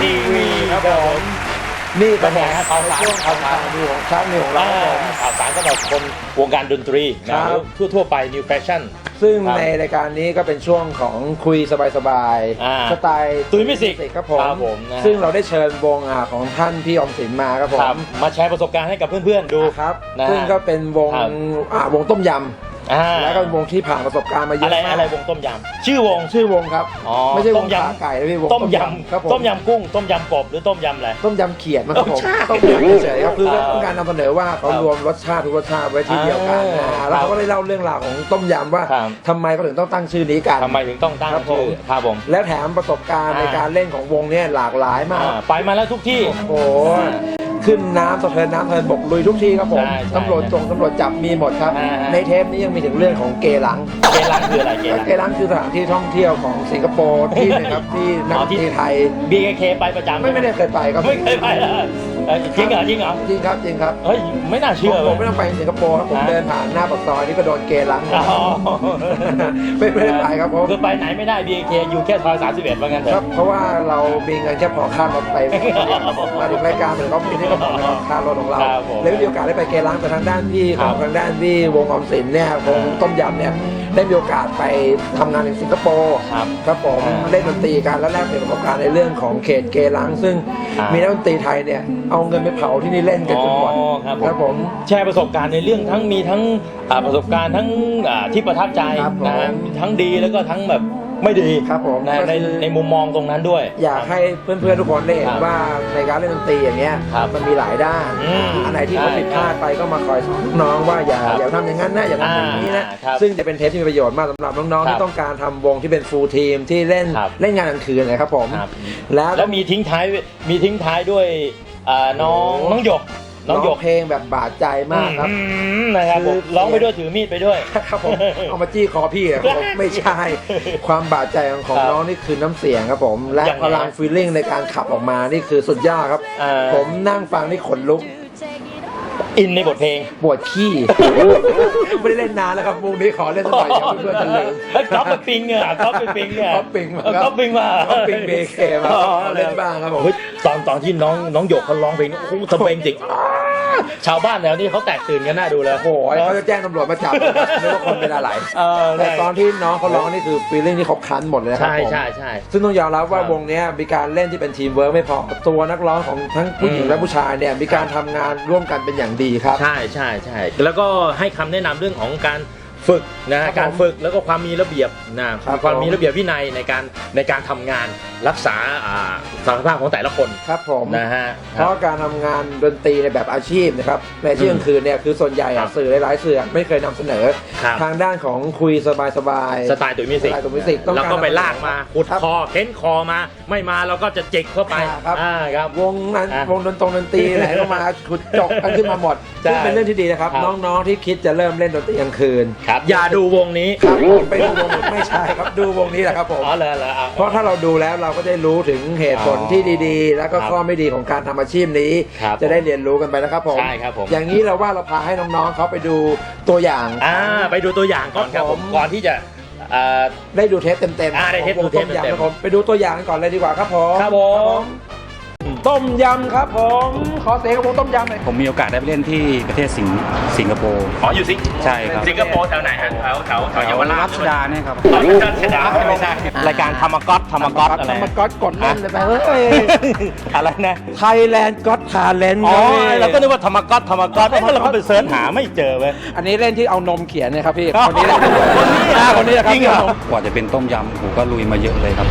ทีวีครับผมนี่เป็นไงฮะข่าวสารช่วงข่าวสารดูของช้างนิวของเราอ่าครับผม ข่าวสารสำหรับคนวงการดนตรีครันะบทั่วทั่วๆไป New Fashion ซึ่งครับในรายการนี้ก็เป็นช่วงของคุยสบายอ่าๆสไตล์ตุ้ยมิวสิกครับผมครับผมนะฮะซึ่งเราได้เชิญวงอ่าของท่านพี่อมสินมาครับผมครับมาแชร์ประสบการณ์ให้กับเพื่อนๆดูครับ นะฮะ ซึ่งก็เป็นวงครับอ่าวงต้มย อ่าำแล้วก็เป็นวงที่ผ่านประสบการณ์มาเยอะอะไรมากอะไรวงต้มยำชื่อวง ชื่อวงครับ อ๋อไม่ใช่วต้งมยำ ขาไก่นะพี่วงต้มยครับผมำต้มยำกุ้ง ต้มยำกบหรือต้มยำอะไร ต้มยำเขียดมั้งครับผมใช่ต้มยำเฉยๆครับคือครับต้องการนำเสนอว่าเขาครับรวมรสชาติทุกรสชาติไว้ที่เดียวกันอ่าอ่าแล้วเขาก็ได้เล่าเรื่องราวของต้มยำว่าครับ ทำไมเขาถึงต้องตั้งชื่อนี้กัน ทำไมถึงต้องตั้งครับผม ชื่อครับผม และแถมประสบการณ์อ่า ในการเล่นของวงเนี่ยหลากหลายมาก อ่าไปมาแล้วทุกที่ โอ้โห ขึ้นน้ำสะเทินน้ำสะเทินบกลุยทุกที่ครับผมใช่ใช่ตำรวจจงตำรวจจับมีหมดครับ อ่าฮะ ในเทปนี้ยังมีถึงเรื่องของเกลัง เกลังคืออะไรเกลัง เกลังคือสถานที่ท่องเที่ยวของสิงคโปร์ที่หนึงครับที่นักดนตรีไทย BKK ไปประจำไม่ไม่ได้เคยไปครับ ไม่เคยไปเหร อเอ้ยจริงเหรอจริงเหรอจริงครับจริงครับเฮ้ยไม่น่าเชื่อผมไม่เลยต้องไปสิงคโปร์ครับผมฮะเดินผ่านหน้าปากซอยนี่ก็โดนเกลังอ๋อไม่ไม่ได้ไปครับผมคือไปไหนไม่ได้ BKK อยู่แค่ซอย31ว่างั้นเถครับอะเพราะว่าเรามีเงินแค่พอค่ารถไปมาถึงรายการเหมือนเขามีนี่ก็พอแล้วค่ารถของเราครับผมเลยไม่มีโอกาสได้ไปเกลังแต่ทางด้านพี่คขรัอบงทางด้านพี่วงออมสินเนี่ยวงต้มยำเนี่ยได้มีโอกาสไปทำงานในสิงคโปร์ครับครับผมอ่าเล่นดนตรีกันแล้วแลกเปลี่ยนประสบการณ์ในเรื่องของเขตเกลัง ซึ่งอ่ามีมีนักดนตรีไทยเนี่ยเอาเงินไปเผาที่นี่เล่นกันจนหมดอ๋อครับผม ครับผม แชร์ประสบการณ์ในเรื่องทั้งมีทั้งอ่าประสบการณ์ทั้งอ่าที่ประทับใจครับผมนะฮะทั้งดีแล้วก็ทั้งแบบไม่ดีครับผมนะก็ในคือ ในมุมมองตรงนั้นด้วย อยากให้เพื่อนๆทุกคนได้เห็คนรับว่าในการเล่นดนตรีอย่างเงี้ยครับมันมีหลายด้าน อืมอันไหนที่เขาใช่ผิดพลาดไปก็มาคอยสอนน้องๆว่าอย่าครับอย่าทำอย่างนั้นนะอย่าทำอย่างนี้นะ อ่าครับซึ่งจะเป็นเทปที่มีประโยชน์มากสำหรับน้องๆครับที่ต้องการทำวงที่เป็นฟูลทีมที่เล่นครับ เล่นงานกลางคืนนะครับผม ครับแล้ว แล้วมีทิ้งท้ายมีทิ้งท้ายด้วย อ่าน้องโอ้น้องหยกน้น้อองงหยยกกเพลงแบบบาดใจมากครับ อืมนะครับผมคือ ร้องไปด้วยถือมีดไปด้วย ครับผมเอามาจี้คอพี่อะครับผมไม่ใช่ ความบาดใจของของครับน้องนี่คือน้ำเสียงครับผมและยังไง พลังฟีลลิ่งในการขับออกมานี่คือสุดยอดครับ อ่า ผมนั่งฟังนี่ขนลุก อินในบทเพลงปวดขี้ไม่ได้เล่นนานแล้วครับวงนี้ขอเล่นสักหน่อยเดี๋ยวเพื่อนๆจะลืมเฮ้ยก๊อฟไปปิงอะก๊อฟไปปิงอะก๊อฟปิงมาเออก๊อฟปิงมาก๊อฟปิง BK มาอ๋อเล่นบ้างครับผมเฮ้ยตอนตอนที่น้องน้องหยกเขาร้องเพลงโอ้โหทำเพลงจริงอ้า ชาวบ้านแถวนี้เขาแตกตื่นกันน่าดูเลยโอ้โหเขาจะแจ้งตำรวจมาจับนึกว่าคนเป็นอะไรเออแต่ตอนที่น้องเขาร้องนี่คือฟีลลิ่งที่เขาคันหมดเลยนะครัใช่ผมใช่ใช่ซึ่งต้องยอมรับว่าครับวงเนี้ยมีการเล่นที่เป็นทีมเวิร์กไม่พอตัวนักร้องของทั้งผู้หญิงอืมและผู้ชายเนี่ยมีการทำงานร่วมกันเป็นอย่างดีครับ ใช่ใช่ใช่แล้วก็ให้คำแนะนำเรื่องของการฝึกนะฮะครับผมการฝึกแล้วก็ความมีระเบียบนะครับความผมมีระเบียบวินัยในการในการทำงาน รักษาอ่าสมรรถภาพของแต่ละคนครับผมนะฮะ เพราะการทำงานดนตรีในแบบอาชีพนะครับในอาชีพกลางคืนเนี่ยคือส่วนใหญ่ครัอะบสื่อหลายๆสื่อไม่เคยนำเสนอ ครับ ทางด้านของคุยสบายสไตล์ตุ๋ยมิวสิกสไตล์ตุ๋ยมิวสิกต้องการแล้วก็ไปลากมาขุดครับคอเค้นคอมา ไม่มาเราก็จะจิกเข้าไปอ่าครับ อ่าครับ วงนั้นอะวงดนตรงดนตรีไหนก็มาขุดจกกันขึ้นมาหมดใช่ซึ่งเป็นเรื่องที่ดีนะครับ ครับ น้องๆที่คิดจะเริ่มเล่นดนตรีกลางคืนครับ อย่าดูวงนี้ครับผมไปดูวงไม่ใช่ครับดูวงนี้แหละครับผม อ๋อเลยเลยอะเพราะถ้าเราดูแล้วเราก็ได้รู้ถึงเหตุผลอ๋อที่ดีๆ แล้วก็ครับข้อไม่ดีของการทำอาชีพนี้ ครับจะได้เรียนรู้กันไปนะครับผมใช่ครับผม อย่างนี้เราว่าเราพาให้น้องๆเขาไปดูตัวอย่างอ่าไปดูตัวอย่างก่อนครับครับผผมมก่อนที่จะอ่าได้ดูเทปเต็มๆอ่าได้เทปของวงดูเทปต้มยำเต็มๆครับผมไปดูตัวอย่างกันก่อนเลยดีกว่าครับผมครับผม ต้มยำครับผมขอเสียงกับวงต้มยำหน่อยผมมีโอกาสได้ไปเล่นที่ประเทศสิงสิงคโปร์ อ๋ออยู่สิงใช่ครับ สิงคโปร์แถวไหนฮะแถวแถวแถวเยาวราชรัชดาเนี่ยครับ อ๋อรัชดาไม่ใช่รายการธรรมก๊อตธรรมก๊อตอะไรธรรมก๊อตกดเล่นเลยไปเฮ้ยอะไรนะไทยแลนด์ก็อตทาเลนต์อ๋อเราก็นึกว่าธรรมก๊อตธรรมก๊อตเอ้ยเราก็ไปเสิร์ชหาไม่เจอเว้ย อันนี้เล่นที่เอานมเขียนเนะครับพี่อ๋อคนนี้แหละคนนี้เหรออ่าคนนี้แหละครับจริงเหรอที่านมกว่าจะเป็นต้มยำผมก็ลุยมาเยอะเลยครับ